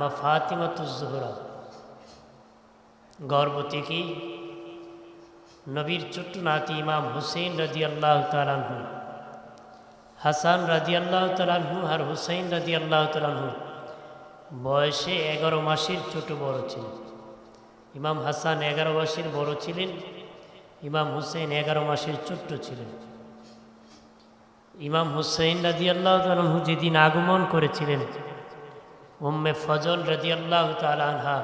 বা ফাতিমাতুজোহরা গর্ভবতী কি নবীর ছোট্ট নাতি ইমাম হুসেন রাজি আল্লাহ তালানহু হাসান রাজি আল্লাহ তালানহু আর হুসেন রাজি আল্লাহ তালানহু বয়সে এগারো মাসের ছোট বড় ছিলেন। ইমাম হাসান এগারো মাসের বড় ছিলেন, ইমাম হুসেন এগারো মাসের ছোট্ট ছিলেন। ইমাম হুসেন রাজি আল্লাহ তালানহু যেদিন আগমন করেছিলেন উম্মে ফজল রাজি আল্লাহ তালানহা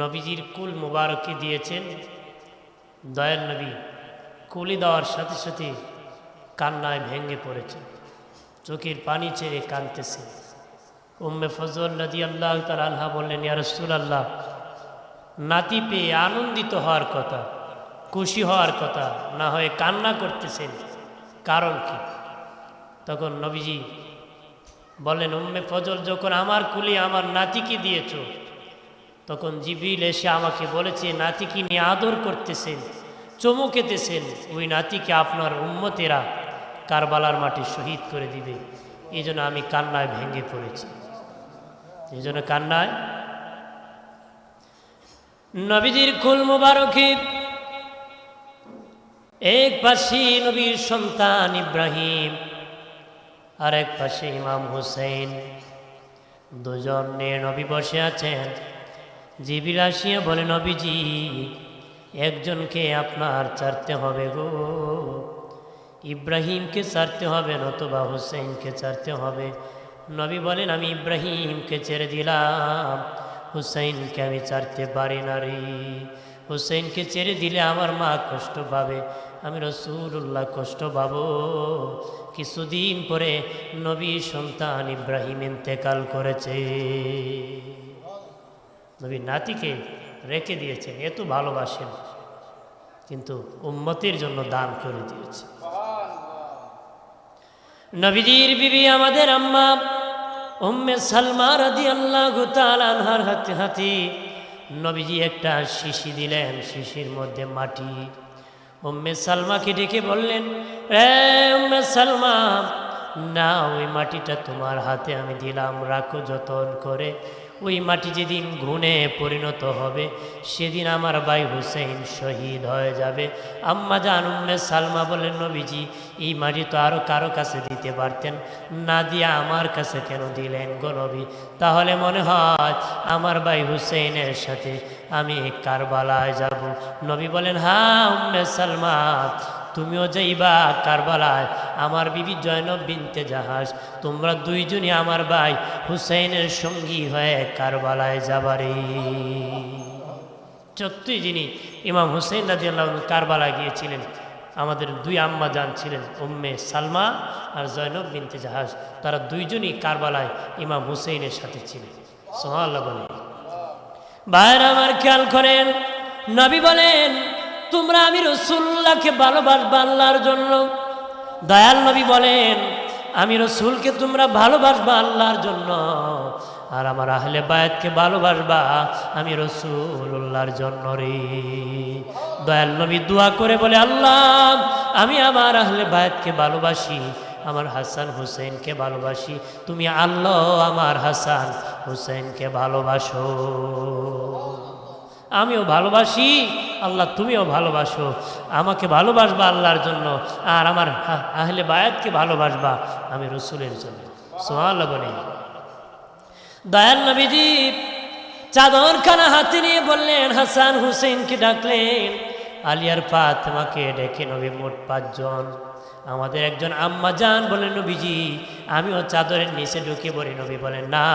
নবীজির কুল মুবারকে দিয়েছেন। দয়াল নবী কুলি দেওয়ার সাথে সাথে কান্নায় ভেঙে পড়েছেন চোখের পানি ছেড়ে কাঁদতেছে। উম্মে ফজল রাজি আল্লাহ তালানহা বললেন ইয়ারসুল আল্লাহ নাতি পেয়ে আনন্দিত হওয়ার কথা, খুশি হওয়ার কথা, না হয়ে কান্না করতেছেন। কারণ কি? তখন নবীজি বলেন, উম্মে ফজল, যখন আমার কুলি আমার নাতিকে দিয়েছ, তখন জিবিল এসে আমাকে বলেছে, নাতিকে নিয়ে আদর করতেছেন চমকেতেছেন ওই নাতিকে আপনার উম্মতেরা কারবালার মাঠে শহীদ করে দিবে। এই জন্য আমি কান্নায় ভেঙে পড়েছি। এই জন্য কান্নায় নবীজির কুল মুবারকে এক পাশে নবীর সন্তান ইব্রাহিম আর এক পাশে ইমাম হুসেন দুজন নিয়ে নবী বসে আছেন। জিবির আসিয়া বলে, নবীজি, একজনকে আপনার চারতে হবে গো। ইব্রাহিমকে চারতে হবে, নতুবা হুসেনকে চারতে হবে। নবী বলেন, আমি ইব্রাহিমকে ছেড়ে দিলাম। হুসেনকে আমি চারতে পারি না রে। হুসেনকে ছেড়ে দিলে আমার মা কষ্ট পাবে, আমি রসুল্লাহ কষ্ট পাবো। কিছুদিন পরে নবী সন্তান ইব্রাহিম ইন্তেকাল করেছে। নবী নাতিকে রেখে দিয়েছেন এত ভালোবাসেন, কিন্তু উম্মতের জন্য দান করে দিয়েছে। নবীজির বিবি আমাদের আম্মা উম্মে সালমা রাদি আল্লাহ হাতে হাতি নবীজি একটা শিশি দিলেন, শিশির মধ্যে মাটি উম্মে সালমাকে ডেকে বললেন রে উম্মে সালমা, না, ওই মাটিটা তোমার হাতে আমি দিলাম, রাখো যতন করে। ওই মাটি যেদিন ঘুণে পরিণত হবে, সেদিন আমার ভাই হুসেন শহীদ হয়ে যাবে। আম্মা জান উম্মে সালমা বলেন, নবীজি, এই মাটি তো আরও কারও কাছে দিতে পারতেন, না দিয়ে আমার কাছে কেন দিলেন গো নবী? তাহলে মনে হয় আমার ভাই হুসেনের সাথে আমি কারবালায় যাব। নবী বলেন হ্যাঁ উম্মে সালমা তুমিও যাইবা কারবালায়। আমার বিবি জয়নব বিনতে জাহাজ। তোমরা দুইজনই আমার ভাই হুসেনের সঙ্গী হয়ে কারবালায় যাবারে। সত্যি যিনি ইমাম হুসেন রাজি আল্লাহ কারবালায় গিয়েছিলেন, আমাদের দুই আম্মা জান ছিলেন, উম্মে সালমা আর জয়নব বিনতে জাহাজ। তারা দুইজনই কারবালায় ইমাম হুসেনের সাথে ছিলেন। সোহাল্লাহ বলে ভাইয়ের আমার খেয়াল করেন, নবী বলেন তোমরা আমি রসুল্লাহকে ভালোবাসবা আল্লাহর জন্য। দয়াল নবী বলেন, আমি রসুলকে তোমরা ভালোবাসবা আল্লাহর জন্য। আর আমার আহলে বায়াতকে ভালোবাসবা আমি রসুল্লাহর জন্য রে। দয়াল নবী দোয়া করে বলে, আল্লাহ, আমি আমার আহলে বায়াতকে ভালোবাসি, আমার হাসান হুসেনকে ভালোবাসি। তুমি আল্লাহ, আমার হাসান হুসেনকে ভালোবাসো। আমিও ভালোবাসি, আল্লাহ তুমিও ভালোবাসো। আমাকে ভালোবাসবা আল্লাহর জন্য, আর আমার আহলে বায়াতকে ভালোবাসবা আমি রসুলের জন্য। সোহাল্লা বলি। দয়াল নবীজি, চাদর খানা হাতে নিয়ে বললেন, হাসান হুসেনকে ডাকলেন আলিয়ার ফাতেমাকে ডেকে নবী মোট পাঁচজন। আমাদের একজন আম্মা যান বলেন নবীজি, আমিও চাদরের নিচে ঢুকে বলি নবী বলেন, না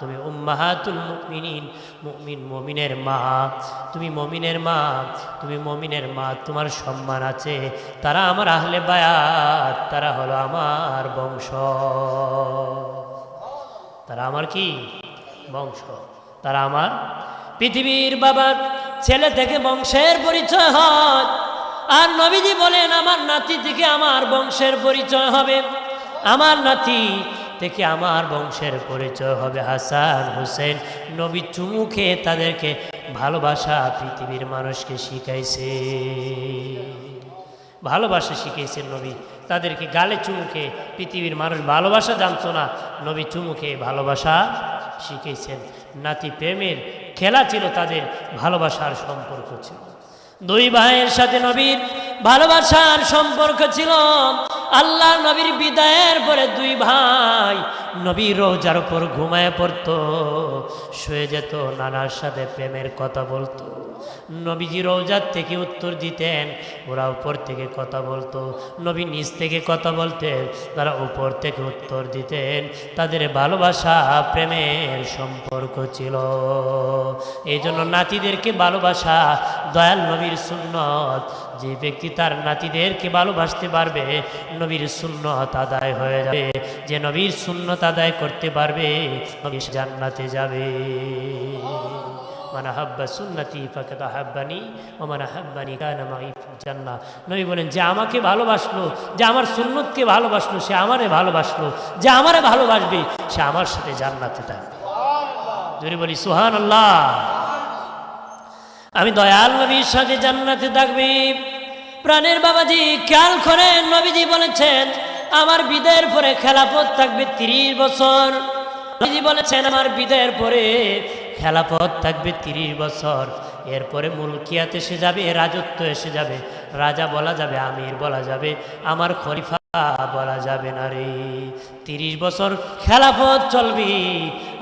তুমি উম্মাহাতুল মুমিনিন, মুমিন মমিনের মা, তুমি মমিনের মা, তুমি মমিনের মা, তোমার সম্মান আছে। তারা আমার আহলে বায়াত, তারা হলো আমার বংশ। তারা আমার কি? বংশ। তারা আমার পৃথিবীর বাবার ছেলে থেকে বংশের পরিচয় হয়। আর নবীজি বলেন, আমার নাতি থেকে আমার বংশের পরিচয় হবে। আমার নাতি থেকে আমার বংশের পরিচয় হবে হাসান হোসেন। নবী চুমু খেয়ে তাদেরকে ভালোবাসা পৃথিবীর মানুষকে শিখাইছে। ভালোবাসা শিখিয়েছেন নবী। তাদেরকে গালে চুমুকে পৃথিবীর মানুষ ভালোবাসা জানতো না। নবী চুমুকে ভালোবাসা শিখেছেন নাতি প্রেমের খেলা ছিল তাদের ভালোবাসার সম্পর্ক ছিল। দুই ভাইয়ের সাথে নবীর ভালোবাসার সম্পর্ক ছিল। আল্লাহ নবীর বিদায়ের পরে দুই ভাই নবী রোজার উপর ঘুমায় পড়তো, শুয়ে যেত, নানার সাথে প্রেমের কথা বলতো। নবীজি রোজার থেকে উত্তর দিতেন। ওরা উপর থেকে কথা বলতো। নবী নিচ থেকে কথা বলতেন। তারা উপর থেকে উত্তর দিতেন। তাদের ভালোবাসা, প্রেমের সম্পর্ক ছিল। এই জন্য নাতিদেরকে ভালোবাসা, দয়াল নবীর সুন্নত। যে ব্যক্তি তার নাতিদেরকে ভালোবাসতে পারবে, নবীর সুন্নত আদায় হয়ে যাবে। যে নবীর সুন্নত আদায় করতে পারবে, নবী জান্নাতে যাবে। মানে হাব্বা সুন্নতি ফাকাত হাব্বানি ও মানে হাব্বানি কানা জান্না নবী বলেন যে আমাকে ভালোবাসলো যে আমার সুন্নতকে ভালোবাসলো সে আমারে ভালোবাসলো যে আমারে ভালোবাসবে সে আমার সাথে জান্নাতে থাকবে। যদি বলি সুহান আল্লাহ আমি দয়াল নবীর সাথে জান্নাতে থাকবি। প্রাণের বাবাজি খেয়াল করেন নবীজি বলেছেন আমার বিদায়ের পরে খেলাপথ থাকবে তিরিশ বছর। নবীজি বলেছেন আমার বিদায়ের পরে খেলাপথ থাকবে তিরিশ বছর। এরপরে মুলকিয়াত এসে যাবে, রাজত্ব এসে যাবে। রাজা বলা যাবে, আমির বলা যাবে। আমার খলিফা বলা যাবে না রে। তিরিশ বছর খেলাফত চলবি।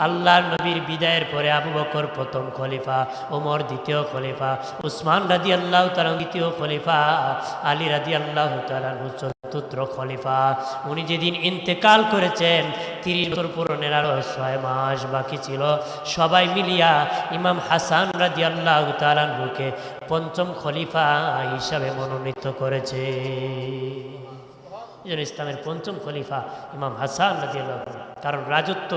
আল্লাহর নবীর বিদায়ের পরে আবু বকর প্রথম খলিফা, ওমর দ্বিতীয় খলিফা, উসমান রাদি আল্লাহ তালা দ্বিতীয় খলিফা, আলী রাদি আল্লাহ তালাহু চতুর্থ খলিফা। উনি যেদিন ইন্তেকাল করেছেন, তিরিশ বছর পূরণের আরও ছয় মাস বাকি ছিল। সবাই মিলিয়া ইমাম হাসান রাদি আল্লাহ তালাহুকে পঞ্চম খলিফা হিসাবে মনোনীত করেছে। এই জন্য ইসলামের পঞ্চম খলিফা ইমাম হাসান রাজিয়াল্লাহ কারণ রাজত্ব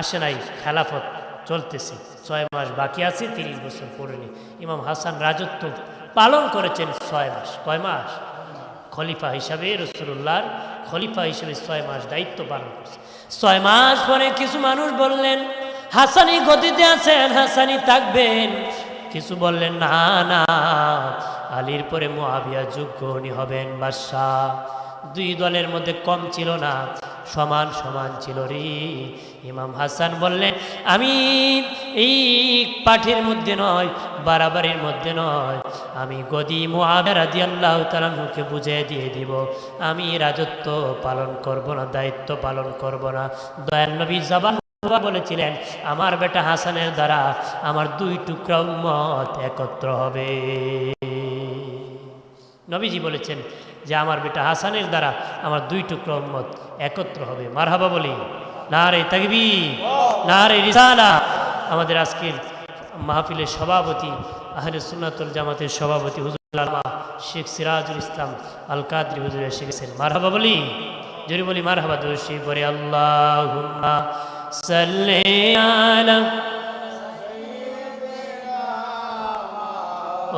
আসে নাই, খেলাফত চলতেছে। ছয় মাস বাকি আছে, তিরিশ বছর পড়েনি। ইমাম হাসান রাজত্ব পালন করেছেন ছয় মাস। কয় মাস? খলিফা হিসাবে রসুল্লাহর খলিফা হিসেবে ছয় মাস দায়িত্ব পালন করছে। ছয় মাস পরে কিছু মানুষ বললেন, হাসানি গতিতে আছেন, হাসানি থাকবেন। কিছু বললেন, না না, আলীর পরে মহাবিয়া যোগ্য উনি হবেন বাদশাহ। দুই দলের মধ্যে কম ছিল না, সমান সমান ছিল রে। ইমাম হাসান বললেন, আমি এই পাঠের মধ্যে নয় বাড়াবাড়ির মধ্যে নয়। আমি গদি মোয়াবেরাদি আল্লাহ তালানুকে বুঝিয়ে দিয়ে দিব, আমি রাজত্ব পালন করব না, দায়িত্ব পালন করব না। দয়াল নবী জবান বলেছিলেন, আমার বেটা হাসানের দ্বারা আমার দুই টুকরা উম্মত একত্র হবে। নবীজি বলেছেন যে আমার বেটা হাসানের দ্বারা আমার দুই টুকরো মত একত্র হবে। মারহাবা বলি। না রে তাকবি না রে রিসালা। আমাদের আজকের মাহফিলের সভাপতি, আহলে সুন্নাতুল জামাতের সভাপতি হুজুরাল্লামা শেখ সিরাজুল ইসলাম আল কাদরি হুজুর এসে গেছেন। মারহাবা বলি। জোরে বলি, মারহাবা দোষী পরে আল্লাহ সাল্লে আলা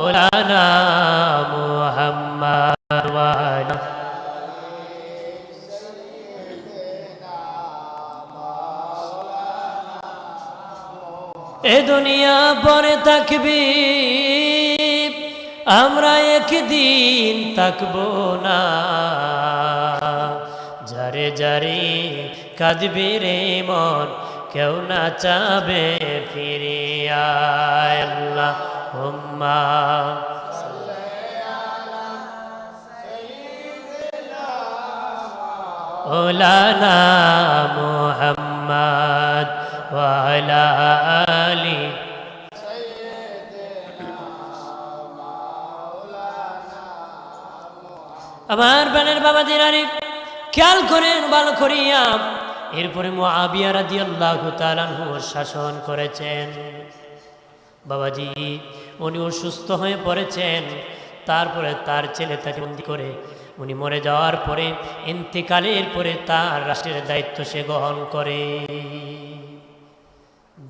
ওলানা এ দুনিয়া পরে থাকবি আমরা একদিন থাকব না। যারে যারে কাঁদবি রে মন, কেউ না চাবে ফিরে আয় আল্লাহ হুম্মা। ওলানা মোহাম্মদ ওয়ালা আমার বানের বাবা দিনারি খেয়াল করেন, ভালো করিয়া। এরপরে মুআবিয়া রাদিয়াল্লাহু তাআলা শাসন করেছেন। বাবাজি, উনি অসুস্থ হয়ে পড়েছেন। তারপরে তার ছেলে তাকে বন্দি করে উনি মরে যাওয়ার পরে, ইন্তেকালের পরে তার রাষ্ট্রের দায়িত্ব সে গ্রহণ করে।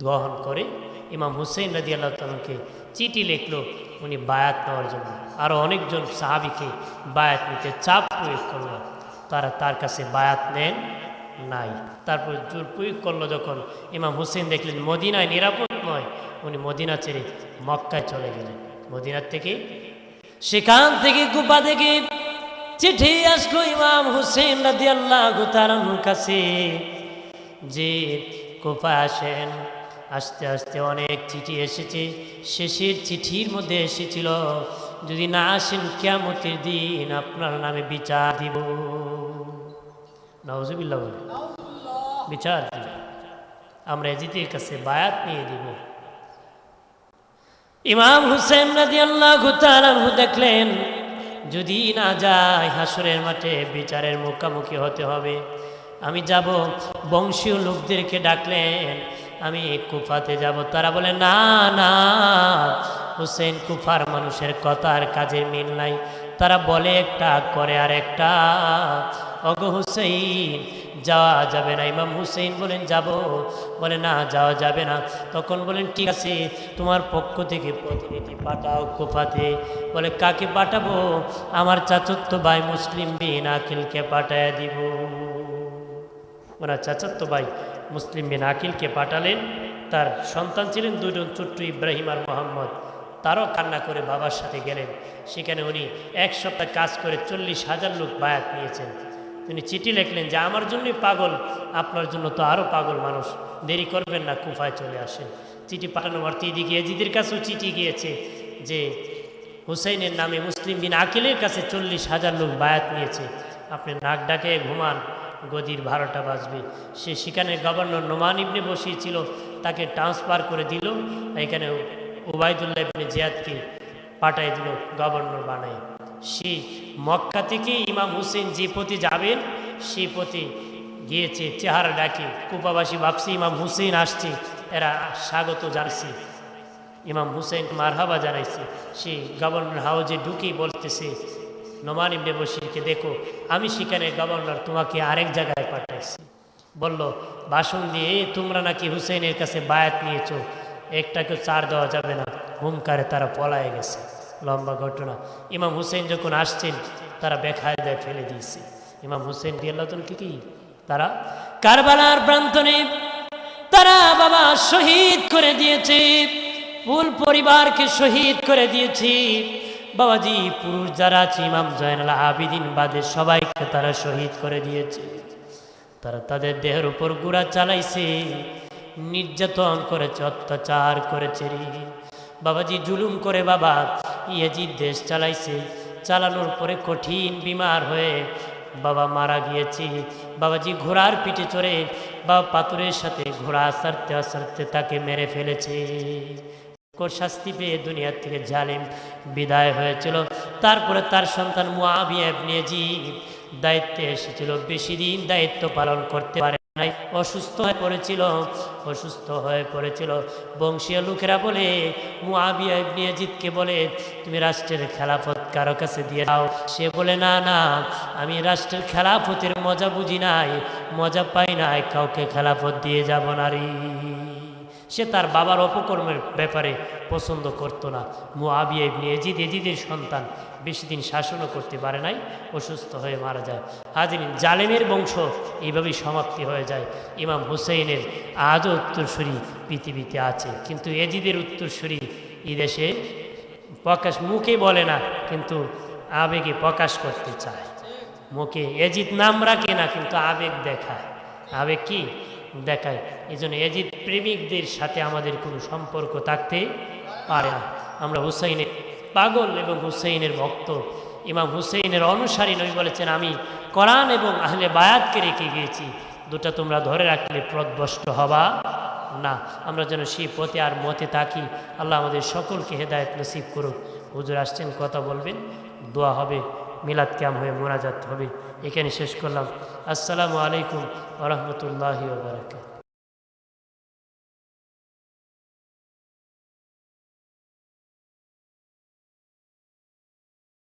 গ্রহণ করে ইমাম হুসেন রাজি আল্লাহ তালকে চিঠি লিখলো উনি বায়াত নেওয়ার জন্য। আরও অনেকজন সাহাবিকে বায়াত নিতে চাপ প্রয়োগ করল। তারা তার কাছে বায়াত নেন নাই। তারপর জোর প্রয়োগ করল যখন ইমাম হুসেন দেখলেন মদিনায় নিরাপদ নয়, উনি মদিনা ছেড়ে মক্কায় চলে গেলেন। মদিনার থেকে সেখান থেকে গুপা থেকে চিঠি আসলো ইমাম হুসেন রাদি আল্লাহ কাছে যে কোপা আসেন। আস্তে আস্তে অনেক চিঠি এসেছে। শেষের চিঠির মধ্যে এসেছিল, যদি না আসেন কেমতের দিন আপনার নামে বিচার দিব। নওয়াজবিল্লা বলে। বিচার দিব। আমরা এজিদের কাছে বায়াত নিয়ে দিব। ইমাম হুসেন রাজি আল্লাহ দেখলেন, যদি না যায় হাসরের মাঠে বিচারের মুখামুখি হতে হবে। আমি যাব, বংশীয় লোকদেরকে ডাকলেন আমি কুফাতে যাব। তারা বলে, না না হুসেন কুফার মানুষের কথার কাজে মিল নাই। তারা বলে, একটা করে আর একটা। অগ হুসেইন, যাওয়া যাবে না। ইমাম হুসেইন বলেন, যাব। বলে, না, যাওয়া যাবে না। তখন বলেন, ঠিক আছে, তোমার পক্ষ থেকে প্রতিনিধি পাঠাও কোফাতে। বলে, কাকে পাঠাবো? আমার চাচত্ব ভাই মুসলিম বিন আকিলকে পাঠায় দিব। ওনার চাচত্ব ভাই মুসলিম বিন আকিলকে পাঠালেন। তার সন্তান ছিলেন দুজন ছোট্ট ইব্রাহিম আর মোহাম্মদ। তারও কান্না করে বাবার সাথে গেলেন। সেখানে উনি এক সপ্তাহ কাজ করে চল্লিশ হাজার লোক বায়াত নিয়েছেন। তিনি চিঠি লিখলেন যে, আমার জন্যই পাগল, আপনার জন্য তো আরও পাগল মানুষ। দেরি করবেন না, কুফায় চলে আসেন। চিঠি পাঠানো অর্থে এদিকে এজিদের কাছেও চিঠি গিয়েছে যে, হুসাইনের নামে মুসলিম বিন আকিলের কাছে চল্লিশ হাজার লোক বায়াত নিয়েছে। আপনি নাক ডাকে ঘুমান গদির ভাড়াটা বাঁচবে সে সেখানে গভর্নর নোমান ইবনে বসিয়েছিল তাকে ট্রান্সফার করে দিল, এখানে ওবায়দুল্লাহ ইবনে জিয়াদকে পাঠাই দিল গভর্নর বানায়। সে মক্কা থেকে ইমাম হুসেন যে পথে যাবেন, সে পথে গিয়েছে, চেহারা ডাকে কুপাবাসী ভাবছে, ইমাম হুসেন আসছে, এরা স্বাগত জানছে ইমাম হুসেন মারহাবা জানাইছে। সে গভর্নর হাউজে ঢুকেই বলতেছে নোমান ইবনে বশিরকে দেখো, আমি সেখানে গভর্নর তোমাকে আরেক জায়গায় পাঠাইছি। বলল ভাষণ দিয়ে তোমরা নাকি হুসেনের কাছে বায়াত নিয়েছো? একটাকে চার দেওয়া যাবে না। হুমকারে তারা পলায় গেছে। লম্বা ঘটনা। ইমাম হুসেন যখন আসছেন, তারা বেখায় দেয় ফেলে দিয়েছে। ইমাম হুসেন দিয়াল্লাতন কি কি? তারা, কারবালার প্রান্তনে তারা বাবা শহীদ করে দিয়েছে। ফুল পরিবারকে শহীদ করে দিয়েছি। বাবাজি, পুরুষ যারা আছে, ইমাম জয়নাল আবিদিন বাদে সবাইকে তারা শহীদ করে দিয়েছে। তারা তাদের দেহের উপর গুড়া চালাইছে, নির্যাতন করেছে, অত্যাচার করেছে বাবাজি জুলুম করে বাবা ইয়াজিদ দেশ চালাইছে, চালানোর পরে কঠিন বিমার হয়ে বাবা মারা গিয়েছে। বাবাজি ঘোড়ার পিঠে চড়ে বাবা পাথরের সাথে ঘোড়া আসারতে আসারতে তাকে মেরে ফেলেছে। কর শাস্তি পেয়ে দুনিয়ার থেকে জালিম বিদায় হয়েছিল। তারপরে তার সন্তান মুআবিয়া ইবনে দায়িত্বে এসেছিল। বেশি দিন দায়িত্ব পালন করতে পারে নাই। অসুস্থ হয়ে পড়েছিল, অসুস্থ হয়ে পড়েছিল। বংশীয় লোকেরা বলে, মুআবিয়া ইবনে বলে, তুমি রাষ্ট্রের খেলাফত কারও কাছে দিয়ে দাও? সে বলে, না না, আমি রাষ্ট্রের খেলাফতের মজা বুঝি নাই। মজা পাই নাই, কাউকে খেলাফত দিয়ে যাব না রে সে তার বাবার অপকর্মের ব্যাপারে পছন্দ করতো না। মুআবিয়া ইবনে এজিদ এজিদের সন্তান বেশি দিন শাসনও করতে পারে নাই, অসুস্থ হয়ে মারা যায়। হাজির জালেমের বংশ এইভাবেই সমাপ্তি হয়ে যায়। ইমাম হুসেইনের আজও উত্তরসূরি পৃথিবীতে আছে। কিন্তু এজিদের উত্তরসূরি এই দেশে প্রকাশ মুখে বলে না, কিন্তু আবেগে প্রকাশ করতে চায়। মুখে এজিদ নাম রাখে না, কিন্তু আবেগ দেখায়। আবেগ কি? দেখায়। এই জন্য এজিদ প্রেমিকদের সাথে আমাদের কোনো সম্পর্ক থাকতে পারে না। আমরা হুসাইনের পাগল এবং হুসাইনের ভক্ত। ইমাম হুসেইনের অনুসারী নবী বলেছেন, আমি কোরআন এবং আহলে বায়াতকে রেখে গিয়েছি। দুটা তোমরা ধরে রাখলে প্রদবষ্ট হবা না। আমরা যেন সেই পথে আর মতে থাকি। আল্লাহ আমাদের সকলকে হেদায়ত নসিব করুক। হুজুর আসছেন, কথা বলবেন, দোয়া হবে। মিলাদ ক্যাম হয়ে মোনাজাত হবে। এখানে শেষ করলাম। আসসালামু আলাইকুম ওরহমতুল্লাহি বারাকাত